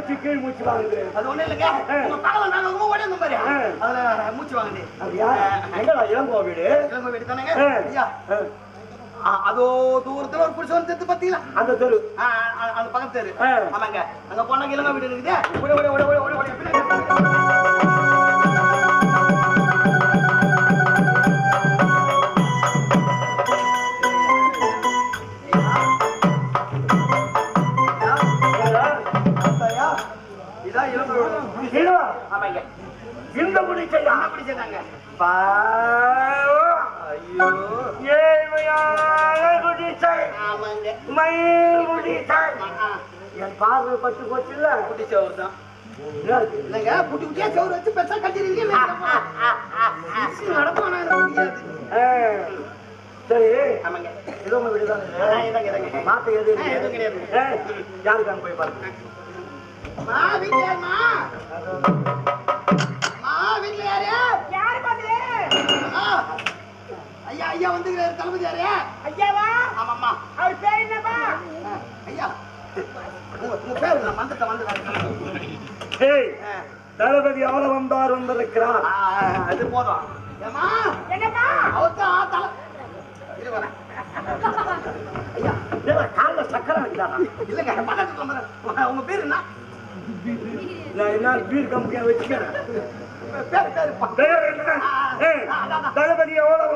மூச்சு கீழ் மூச்சு வாங்குது. அது ஒண்ணும் இல்லைங்க. உங்க பக்கத்துல நாங்க ரொம்ப ஓடி வந்தோம் பாரு. அதுல மூச்சு வாங்குது. அப்படியா? எங்கடா இளங்கோ வீடு? இளங்கோ வீடு தானேங்க. ஐயா. அதோ தூரத்துல ஒரு புடிச்சு வந்து பாத்தீங்களா? அந்த தெரு. அந்த பக்கத்து தெரு. ஆமாங்க. அங்க போனாங்க இளங்கோ வீடு இருக்குது. இந்த பாவம். ஐயோ ஏழ்மையான குடிசை ஆமாங்க. மயில் குடிசை என் பார்வை பட்டு போச்சுல்ல? குட்டி சோறு தான்? இல்லைங்க குட்டி குட்டியா சோறு வச்சு பெருசா கட்டிருக்கீங்க நடப்பானா முடியாது. சரி. ஆமாங்க. ஏதோ உங்க வீடு தான். மாத்த எது? எதுவும் கிடையாது. யாருக்கான போய் பாருங்க. மா. மா வீட்ல யாரு யாரு பாக்குது ஐயா ஐயா வந்துக்கிறாரு தளபதி யாரு ஐயாவா? ஆமாம்மா. அவர் பேர் என்னப்பா? ஐயா. உங்க பேர் வந்துட்டேன் வந்துட்டேன் ஏய் தளபதி அவள வந்தார் வந்திருக்கிறார். அது போதும். ஏமா என்னப்பா? அவர்தான் தல இரு வரேன் ஐயா. ஏடா, கால்ல சக்கரை வைக்கிறாரா இல்லைங்க பக்கத்துல உங்க பேர் என்ன? நான் என்ன பீர் கம்பெனியா வச்சுக்கிறேன். பேர் பேருப்பா பேர் என்ன? ஏய், தளபதி எவ்வளோ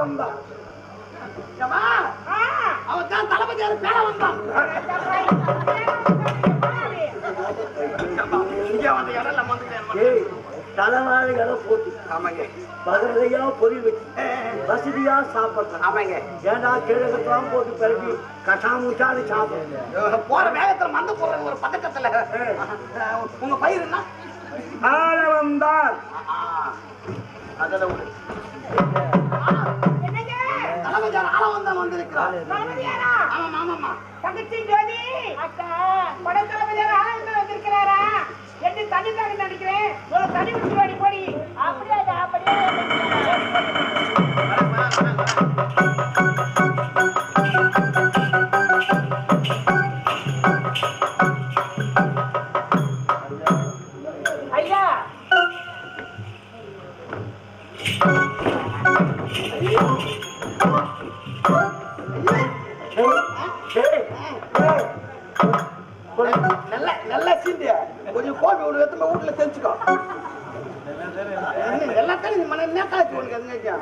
வந்தார் அவன் தான் பேர வந்தான் தலைவாழைகளை போட்டு. ஆமாங்க. வச்சு வசதியா சாப்பிட்றேன் ஆமாங்க. ஏண்டா கிழக்கெல்லாம் போட்டு பிறகு கட்டாமுட்டான்னு சாப்பிடுறேன் போற வேகத்துல மந்த போற ஒரு பதக்கத்துல. உங்க பயிர் என்ன? ஆள வந்தார் அதில் தங்கச்சி ஜோதி. அக்கா ஆனந்த வந்திருக்கிறாரா? என்று தண்ணி தாங்க நினைக்கிறேன். ஒரு தண்ணி குடிச்சு வாடி போடி. அப்படியே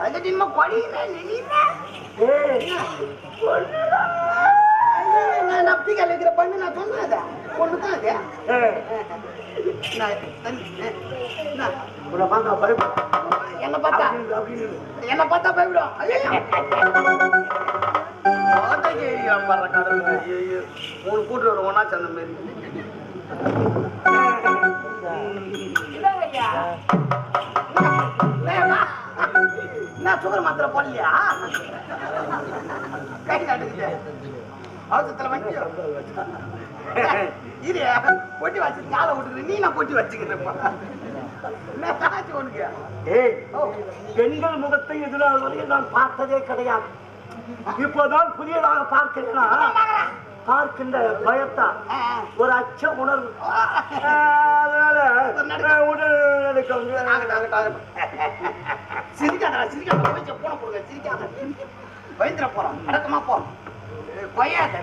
அது இனிமே கொடியில நான் நப்பி கழிக்கிற பண்ணு நான் சொன்னதா? பொண்ணு தான் அது உன்னை பார்த்தா பயப்படும். என்ன பார்த்தா. என்ன பார்த்தா பயப்படும். மூணு கூட்டு வரும் ஒன்னா சேர்ந்த மாதிரி சுகர் மாத்திரை போடலையா அவசரத்துல வண்டியோ. இரு. பொட்டி வச்சு காலை விட்டுக்கிற நீ நான் பொட்டி வச்சுக்கிறேன்ப்பா ஏய், பெண்கள் முகத்தை இதனால் வரையில் நான் பார்த்ததே கிடையாது. இப்போதான் புதியதாக பார்க்கிறேனா? பார்க்கின்ற பயத்தா? ஒரு அச்ச உணர்வு. அதனால உடல் நடுக்கம். சிரிக்காதடா சிரிக்காத போய் பூனை கொடுங்க சிரிக்காத. பயந்துட போறோம் அடக்கமா போ. கொய்யாத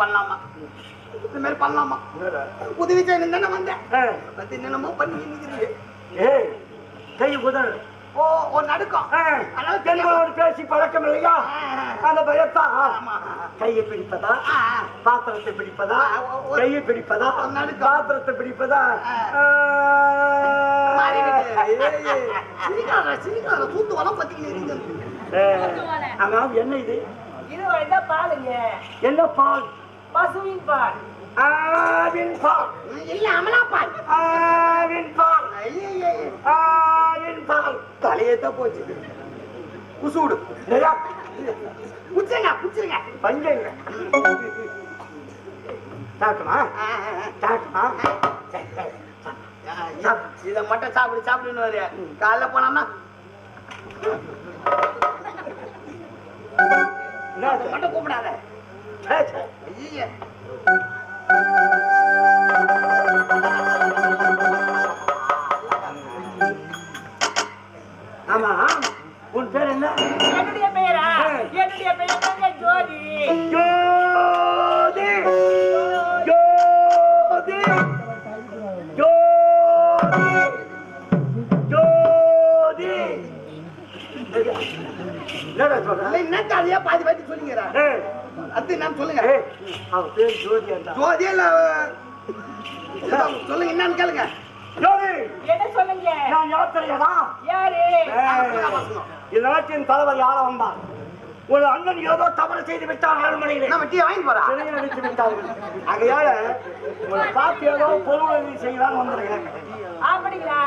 பண்ணலாமா? மாதிரி பண்ணலாமா? உதவி செய்யணும் தானே வந்தேன். வந்து என்னமோ பண்ணி நிற்கிறீங்க ஏய், கை உதல் ஓ ஒரு நடுக்கம். அதனால பெண்களோடு பேசி பழக்கம் இல்லையா அந்த பயத்தா? ஆமா. கையை பிடிப்பதா? பாத்திரத்தை பிடிப்பதா? கையை பிடிப்பதா. பாத்திரத்தை பிடிப்பதா? என்ன இது? இது பாலுங்க? என்ன பால்? பசுவின் பால். ஆவின் பால் இல்ல அமலா பால் ஆவின் பால் ஆவின் பால் தலையேத்த போச்சு. குசூடு நிறையா குச்சிருங்க குச்சிருங்க. பஞ்சங்க. தாக்குமா? தாக்குமா? இதை மட்டும் சாப்பிடு சாப்பிடுன்னு வரு காலைல போனோம்னா மட்டும் கூப்பிடாத. ஐயே. ஆமா. உன் பேர் என்ன? என்னுடைய பெயரா? என்னுடைய பெயர் தாங்க ஜோதி. ஜோதி. ஜோதி. ஜோதி. ஜோதி என்ன காலையா பாதி பாதி சொல்லுங்கிறா ஏய், அது நான் சொல்லுங்க. ஏய், அவன் பேர் ஜோதி சொல்லுங்க என்னன்னு கேளுங்க. என்ன சொல்லுங்க? நான் யாத்திரையடா யாரு? இந்த நாட்டின் தலைவர் யார வந்தார். ஒரு அண்ணன் ஏதோ தவறு செய்து விட்டார் அரண்மனையிலே. நம்ம டீ வாங்கி போறா? சிறையில் அடைத்து விட்டார்கள். ஆகையால உங்களை பார்த்து ஏதோ பொருள் உதவி செய்யலாம் வந்திருக்கிறேன் அப்படிங்களா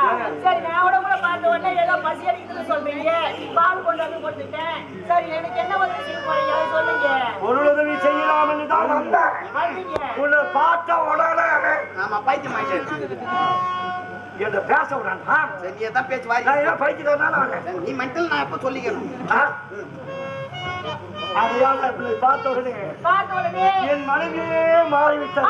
சரி நான் கூட கூட பார்த்த உடனே ஏதோ பசி அடிக்குதுன்னு சொல்றீங்க. பால் கொண்டு வந்து கொடுத்துட்டேன். சரி எனக்கு என்ன உதவி செய்ய போறீங்க? சொல்லுங்க. பொருள் உதவி செய்யலாம் என்று தான் வந்தேன். உன்னை பார்த்த உடனே ஆமா பைத்தியம் ஆயிட்டு என்ன பேச விடாண்டா நீ தான் பேச்சு வாரி. நான் ஏன் பைத்தியக்காரனால நீ மென்டல் நான் எப்ப சொல்லிக்கணும். இப்படி பார்த்த உடனே என் மனைவியே மாறிவிட்டது.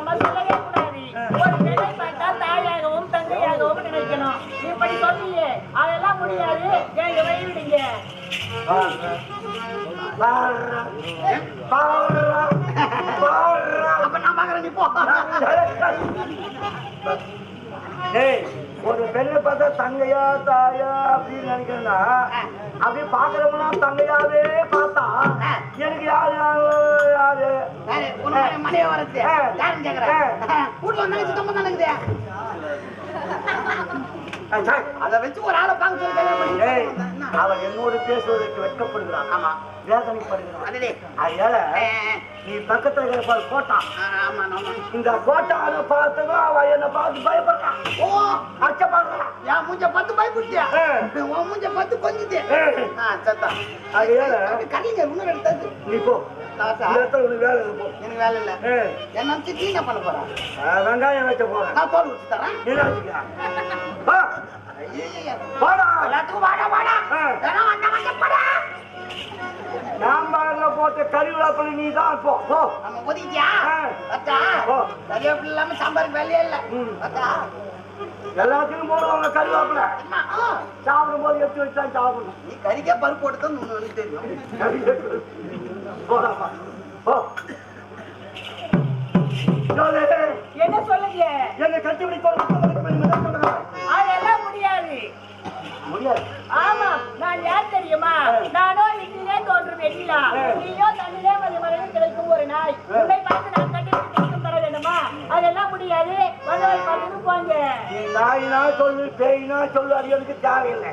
சொல்லலாமா சொல்லவே கூடாது. ஒரு பெண்ணை பார்த்தால் தாயாகவும் தங்கையாகவும் நினைக்கணும். இப்படி சொன்னீங்க அதெல்லாம் முடியாது. எங்க பாருடா. அப்ப நான் பாக்குறேன் நீ போ. ஒரு பெண்ணை பார்த்தா தங்கையா தாயா அப்படின்னு நினைக்கிறேன்னா அப்படி பாக்குறவனா தங்கையாவே பார்த்தா எனக்கு யாரு யாரு மனைவி வரது. யாருன்னு கேக்குறேன் வீட்டுல வந்தாங்க சித்தமா தானே அதை வச்சு ஒரு ஆளை பார்க்க? அவன் என்னோடு பேசுவதற்கு வெட்கப்படுகிறான். ஆமா வேதனைப்படுகிறான். அதனால நீ பக்கத்துல இருக்கிற கோட்டான் இந்த கோட்டாவை பார்த்ததும் அவன் என்னை பார்த்து பயப்படுறான் ஓ. அச்சப்படுறான் என் மூஞ்ச பார்த்து பயப்படுத்தியா. உன் மூஞ்ச பார்த்து கொஞ்சிட்டு சத்தா. அதனால இன்னும் எடுத்தது நீ போ. உனக்கு வேலை இருக்கு, போ எனக்கு வேலை இல்ல. ஏய், என்ன வச்சு நீ என்ன பண்ண போற? அஹ் வெங்காயம் வைக்க போறேன். நான் தோல் வச்சு தரேன். போடா. சாம்பார்ல போட்ட கறிவேப்பிலை நீ தான் போ. போ. நம்ம ஒதுக்கியா ஓ. கறிவேப்பிலை இல்லாம சாம்பாருக்கு வேலையே இல்ல. ம். அத்தா எல்லாத்துக்கும் போடுவாங்க ஆ. சாப்பிடும் போது எடுத்து வச்சா சாப்பிடணும். நீ கறிக்கே பருப்பு போட்டு உனக்கு தெரியும். போ என்ன சொல்லுங்க? என்னை கட்டிப்பிடி சொல்லுங்க. அதெல்லாம் முடியாது. முடியாது. ஆமா நான் யார் தெரியுமா? நானோ வீட்டிலே தோன்றும் நீயோ தன்னிலே மதி மறைவு கிடைக்கும் ஒரு நாய். உன்னை பார்த்து நான் கட்டி கிடைக்கும் தர வேண்டுமா? அதெல்லாம் முடியாது. வந்தவை பார்த்துட்டு போங்க. நீ நாயினா சொல்லு பேயினா சொல்லு அது எனக்கு தேவையில்லை.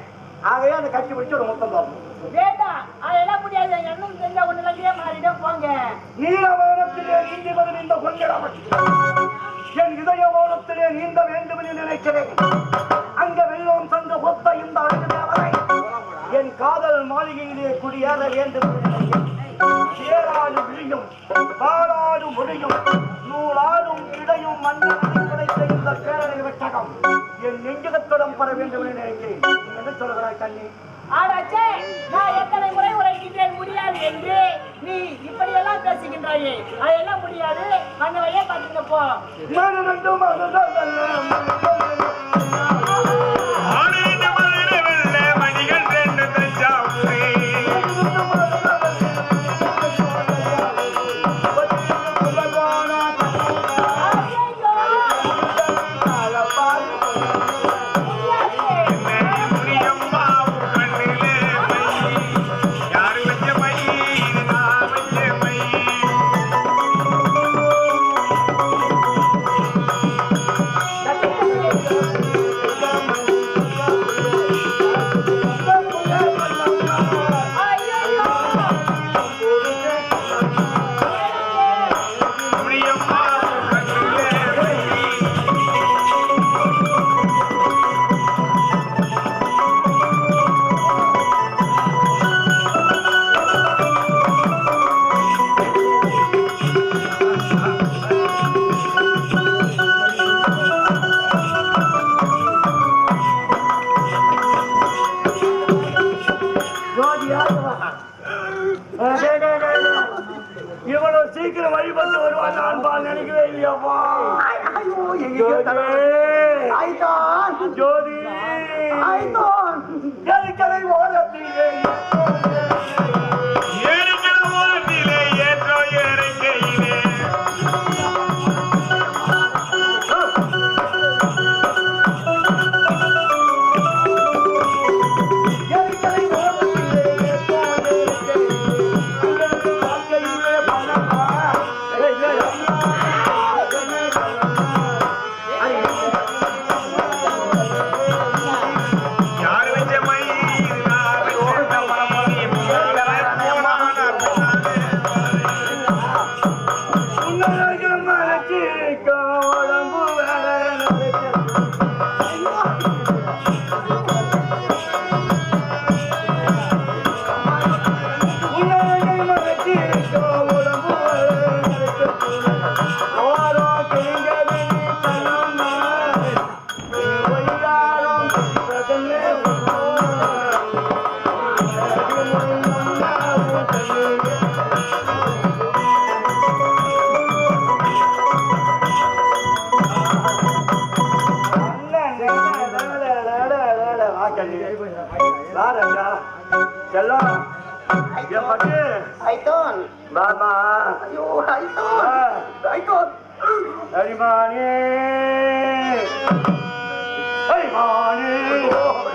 ஆகையே அந்த கட்டி பிடிச்சு ஒரு முத்தம் தரணும் வேண்டாம் அதெல்லாம் முடியாது என் எண்ணம் தெரிஞ்ச ஒண்ணுலயே மாறிடும் போங்க. நீலவானத்திலே நீந்தி வரும் இந்த கொண்டிடவன் என் இதய வானத்திலே நீந்த வேண்டும் என்று நினைக்கிறேன். அங்க வெள்ளம் தந்த ஒத்த இந்த அழகு என் காதல் மாளிகையிலே குடியேற வேண்டும் என்று நினைக்கிறேன். சேராடு விழியும் பாலாடு முடியும் நூலாடும் இடையும் மன்னன் கிடைத்த இந்த பேரனை வெட்டகம் நெஞ்சகத்திடம் பெற வேண்டும் என்று நினைக்கிறேன். என்ன சொல்கிறாய் கண்ணி? ஆராய்ச்சே நான் எத்தனை முறை உரைக்கின்றேன் முடியாது என்று நீ இப்படியெல்லாம் பேசுகின்றாயே. அதெல்லாம் முடியாது. மன்னவையே பார்த்துங்க போ ஐதான் ஜோதி ஐதான்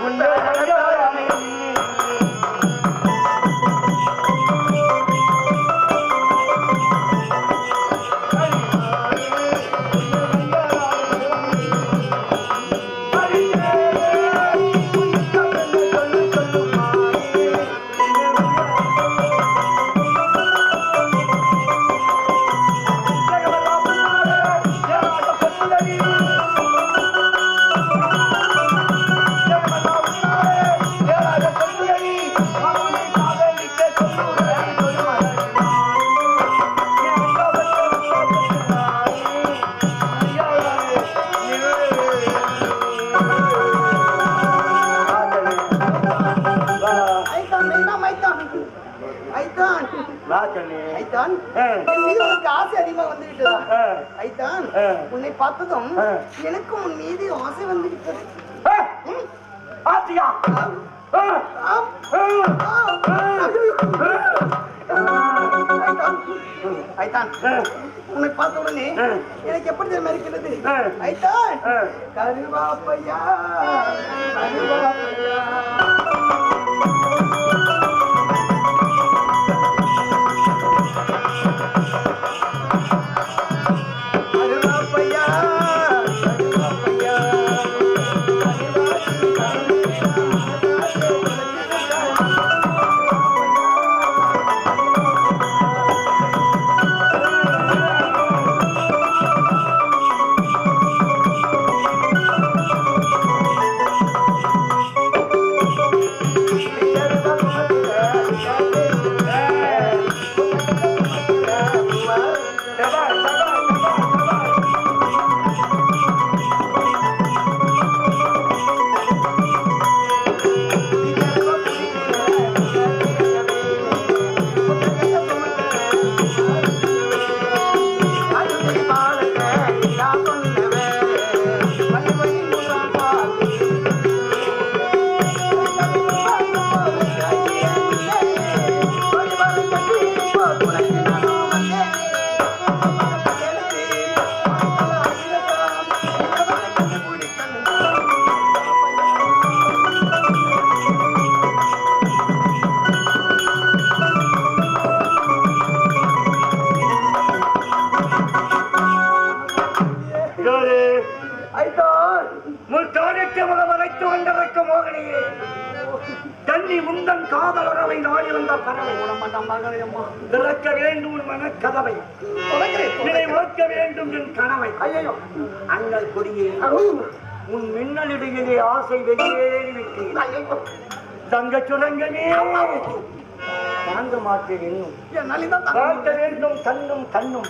உன்னை ஆ. எனக்கும் உன் மீது ஆசை வந்து விட்டது ஐதான். உன்னை பார்த்த உடனே. எனக்கு எப்படி தெரியுமா இருக்கிறது. ஐதான். கருவாப்பையா. கருவாப்பையா. தண்ணி முந்தன் காதல் உறவை நாடி வந்த பறவை திறக்க வேண்டும் உன் மனக்கதவை. நினை ஓக்க வேண்டும் என் கனவை. ஐயோ அண்ணல் கொடியே உன் மின்னலிடையிலே ஆசை வெளியேறி விட்டேன் ஐயோ தங்க சுரங்கமே தாங்க மாட்டேன் இன்னும் பார்க்க வேண்டும் கண்ணும் கண்ணும்.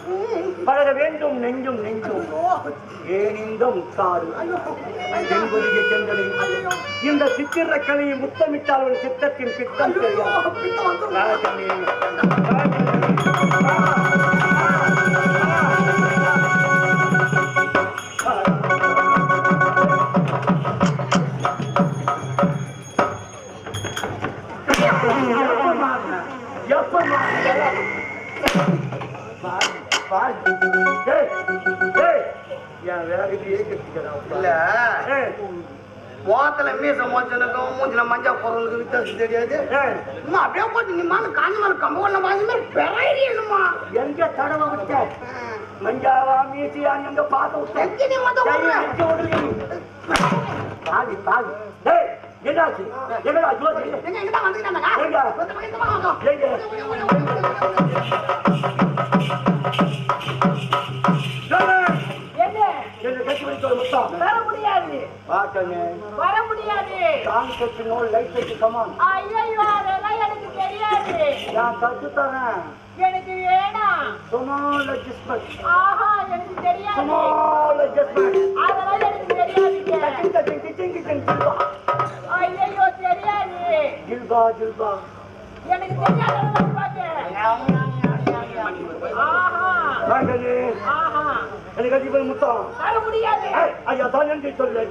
பழக வேண்டும் நெஞ்சும் நெஞ்சும். ஏன் இந்த முத்தாறு தென்பொதிய சென்றலை. இந்த சித்திர கலையை முத்தமிட்டால் ஒரு சித்தத்தின் சித்தம் தெரியும் என் வேலையிலேயே கட்டிக்கிறான் இல்ல போத்துல தெரியாது அம்மா அப்படியே போட்டு நீமா காஞ்சி மேல கம்பு கொள்ள மாதிரி மாதிரி பெறையணுமா எங்க தடவை விட்ட மஞ்சாவா மீசியா எங்க பார்த்து விட்டு நீ மட்டும் தாவி என்னாச்சு எங்கடா ஜோதி எங்க எங்க தான் வந்துட்டாங்க எங்க? இந்த பக்கம் இந்த பக்கம். எங்க என்ன என்னை கட்டி ஒரு முத்தம் வர முடியாது பாக்கங்க வர முடியாது சாங் கட்டி நோ லைட் கட்டி கமான் ஐயோ அதெல்லாம் எனக்கு தெரியாது நான் கத்து தரேன் எனக்கு வேணாம் சுமால் அட்ஜஸ்ட்மெண்ட் ஆஹா எனக்கு தெரியாது சுமால் அட்ஜஸ்ட்மெண்ட் அதெல்லாம் எனக்கு தெரியாதுங்க கிச்சிங் கிச்சிங் கிச்சிங் கிச்சிங் ஜில்பா ஐயோ தெரியாது. ஜில்பா ஜில்பா. எனக்கு தெரியாது கட்டி போய் முத்தம் வர முடியாது. ஐயா தான் என்று சொல்ல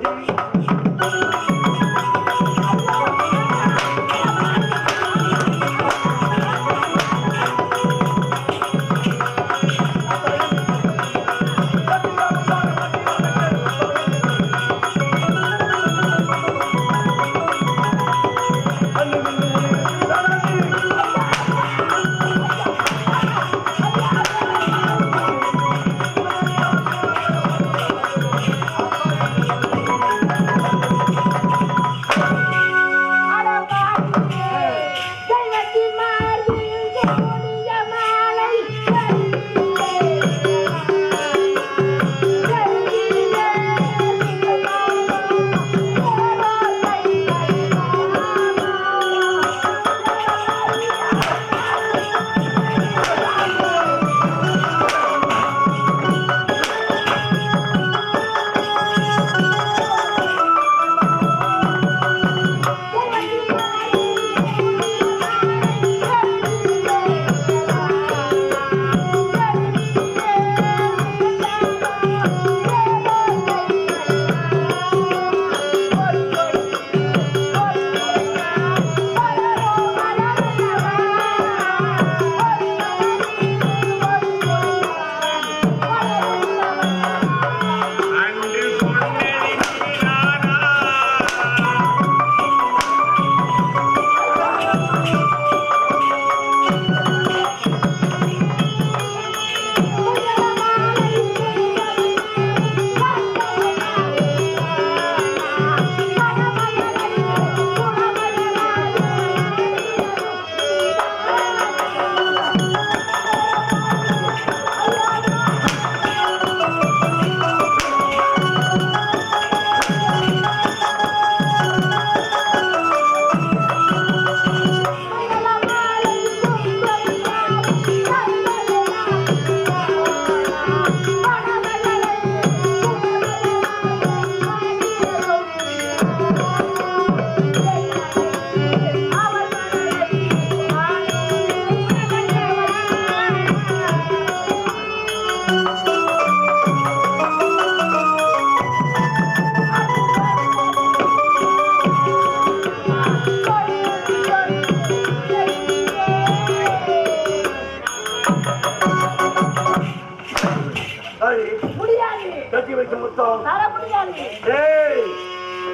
வைக்க முத்தம்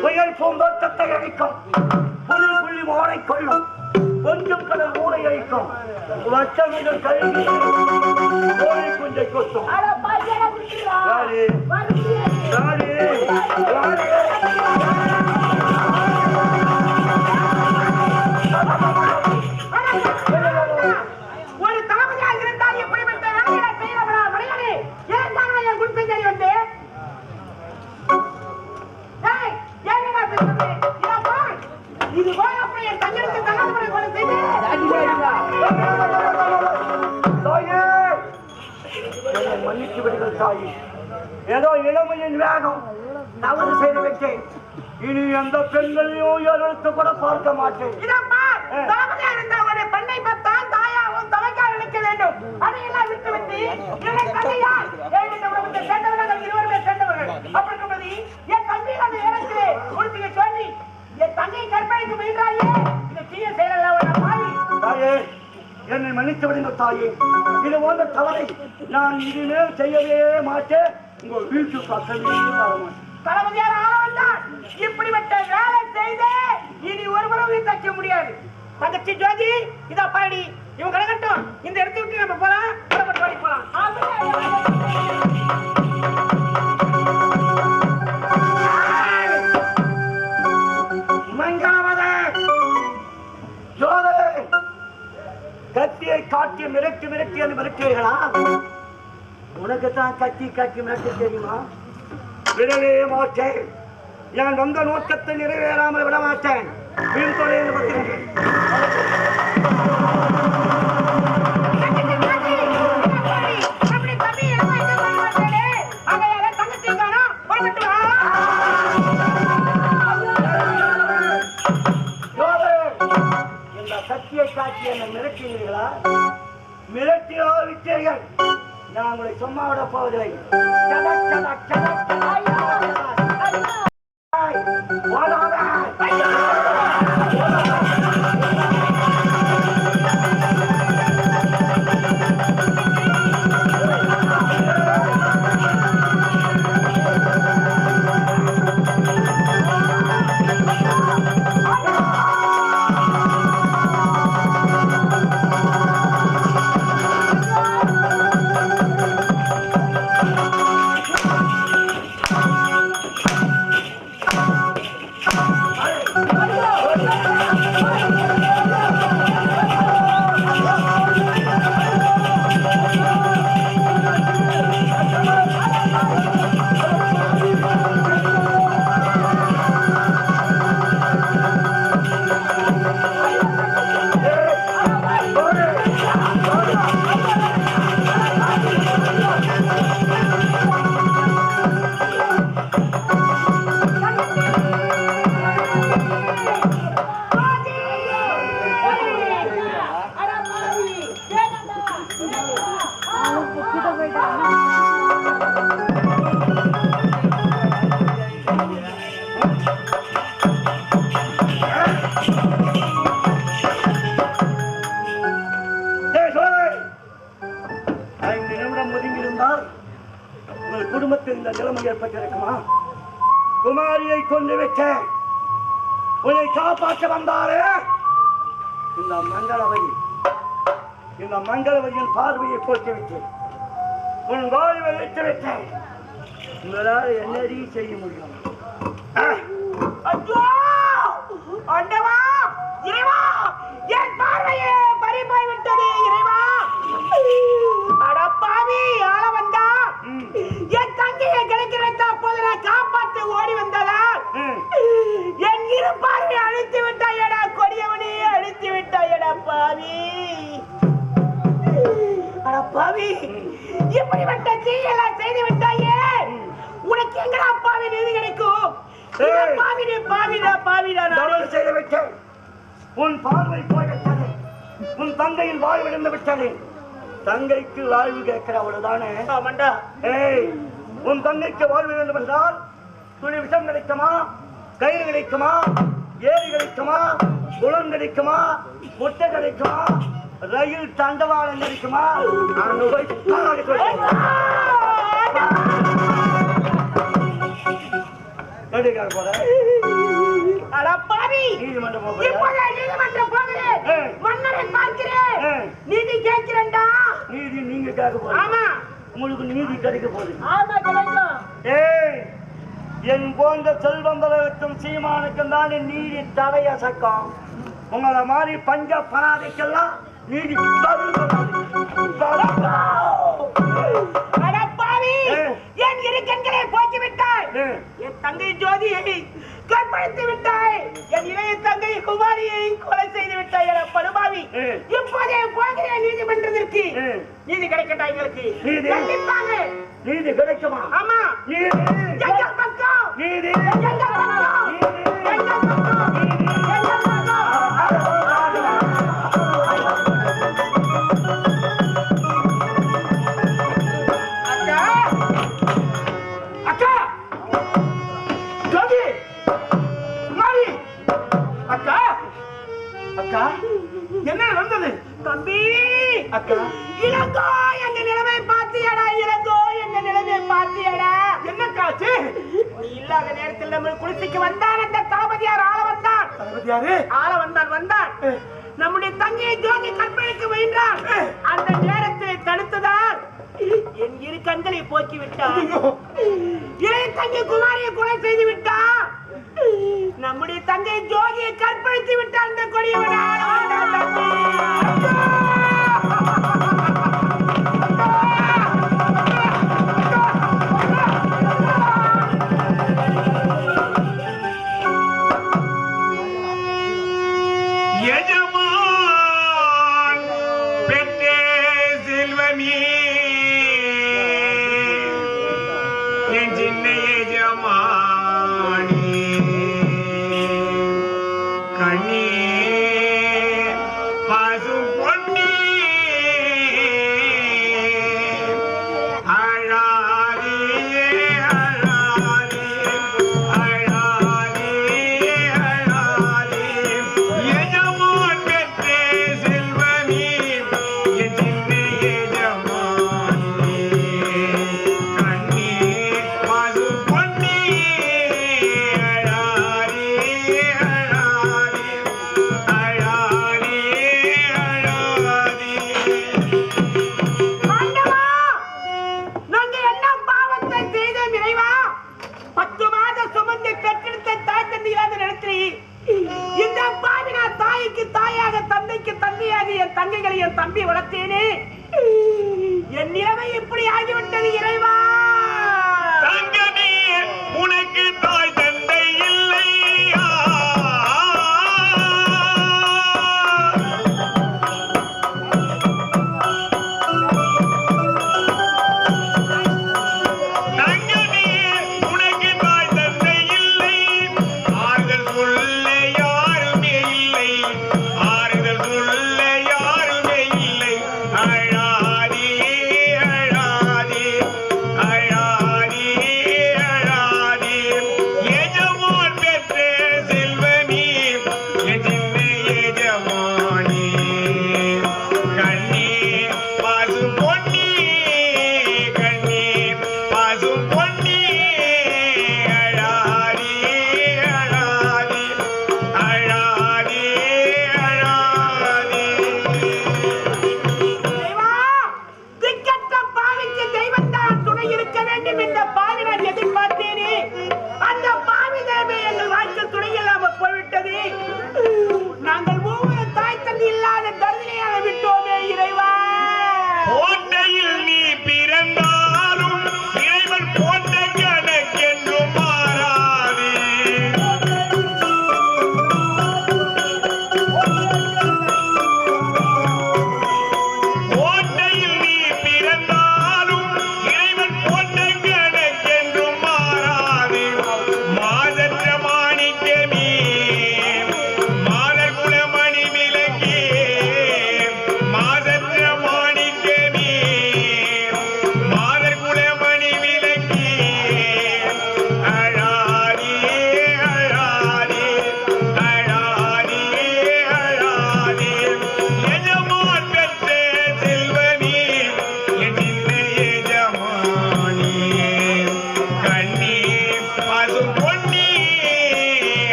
புயல் பூந்தோட்டத்தை அழிக்கும் புல் புள்ளி மாலை கொள்ளும் கொஞ்சம் கடல் ஊரை அழிக்கும் லட்சமிகள் கழுகி கோழி குஞ்சை கொத்தும் முடியாது ராணி ராணி தாயே ஏதோ இளமையின் வேகம் தவறு செய்து விட்டேன் இனி எந்த பெண்களையும் எழுத்து கூட பார்க்க மாட்டேன். பெண்ணை பார்த்தால் தாயாகவும் தவக்கால் நிற்க வேண்டும். அதையெல்லாம் விட்டுவிட்டு என்னை சேர்ந்தவர்கள் நம் இருவருமே சேர்ந்தவர்கள். அப்படி இருக்கும்போது என் தம்பி அந்த உடுத்திய சொல்லி என் தங்கை கற்பனைக்கு முயன்றாயே இந்த தீய பாவி. தாயே என்னை மன்னித்து விடுங்கள் தாயே. இது போன்ற தவறை நான் இனிமேல் செய்யவே மாட்டேன். உங்க வீட்டு பக்கமே வரமாட்டேன் தளபதியார் ஆளவந்தான் இப்படிப்பட்ட வேலை செய்து இனி ஒருவரும் தைக்க முடியாது. தங்கச்சி ஜோதி இதா பாடி இவங்க கிடக்கட்டும் இந்த இடத்தை விட்டு நம்ம போலாம் புறப்பட்டு போலாம். கத்தியை காட்டி மிரட்டி மிரட்டி என்று மிரட்டுவீர்களா உனக்கு தான் கத்தி காட்டி மிரட்ட தெரியுமா? விடவே மாட்டேன். என் வந்த நோக்கத்தை நிறைவேறாமல் விட மாட்டேன் வீண் தொழில் உங்கள் குடும்பத்தில் இந்த நிலைமை ஏற்பட்டிருக்குமா குமாரியை கொண்டு விட்ட உன்னை காப்பாற்ற வந்தாரே? இந்த மங்களவதி இந்த மங்களவதியின் பார்வையை போக்கிவிட்டு உன் வாழ்வை வைத்து விட்டேன் உங்களால் என்னடி செய்ய முடியும்? ஆ, ஆண்டவா! இறைவா! என் பார்வையே பறிபோய் விட்டது, இறைவா! அடப்பாவி பாவி, ஆள வந்தா! ம், என் தங்கையை கிடைக்கிறத அப்போது நான் காப்பாற்ற ஓடி வந்ததால். என் இரு பார்வை அழித்து விட்டாயடா கொடியவனே அழித்து விட்டாயடா பாவி. பாவி. இப்படிப்பட்ட தீயெல்லாம் செய்து விட்டாயே. உனக்கு எங்கடா பாவி நீதி கிடைக்கும். பாவிடே பாவிடா பாவிடா நானே. தவறு செய்து விட்டேன். உன் பார்வை போய்விட்டது. உன் தங்கையின் வாழ்வு விழுந்து விட்டது. தங்கைக்கு வாழ்வு கேட்கிற அவ்வளவுதானே ஆமாண்டா. ஏய் உன் தங்கைக்கு வாழ்வு வேண்டும் என்றால் துணி விஷம் கிடைக்குமா? கயிறு கிடைக்குமா? ஏரி கிடைக்குமா? குளம் கிடைக்குமா? முட்டை கிடைக்குமா? ரயில் தண்டவாளம் கிடைக்குமா? நான் போய் போற அட பாவி! நீதிமன்றம் நீதிமன்றம் போகிறேன் ஏய். மன்னரை பார்க்கிறேன் ஏய். நீதி கேட்கிறேன்டா. நீதி நீங்க கேட்க போறீங்க. ஆமா. உங்களுக்கு நீதி கிடைக்க போகுது. ஆமா கிடைக்கும். ஏய். என் போன்ற செல்வந்தர்களுக்கும் சீமானுக்கும் தான் நீதி தலையசக்கம் உங்களை மாதிரி பஞ்ச பராதிக்கெல்லாம் நீதி. என் இரு கண்களை போக்கி விட்டாய் என் தங்கை ஜோதியை கற்பழித்து விட்டாய். என் இளைய தங்கை குமாரியை கொலை செய்து விட்டாய் என படுபாவி. இப்போதே போகிறேன் நீதிமன்றத்திற்கு. நீதி கிடைக்கட்டா எங்களுக்கு? நீதி. கிடைக்குமா? ஆமா. நீதி. நீதி இல்லாத நேரத்தில் நம்ம குடிசைக்கு வந்தான் அந்த தளபதியார் ஆள வந்தான் தளபதி யாரு ஆள வந்தான் வந்தான் நம்முடைய தங்கையை ஜோதி கற்பழிக்க முயன்றான் அந்த நேரத்தில் தடுத்ததால் என் இரு கண்களை போக்கி விட்டான் இளைய தங்கை குமாரியை கொலை செய்து விட்டான் நம்முடைய தங்கை ஜோதியை கற்பழித்து விட்டான் அந்த கொடியவனான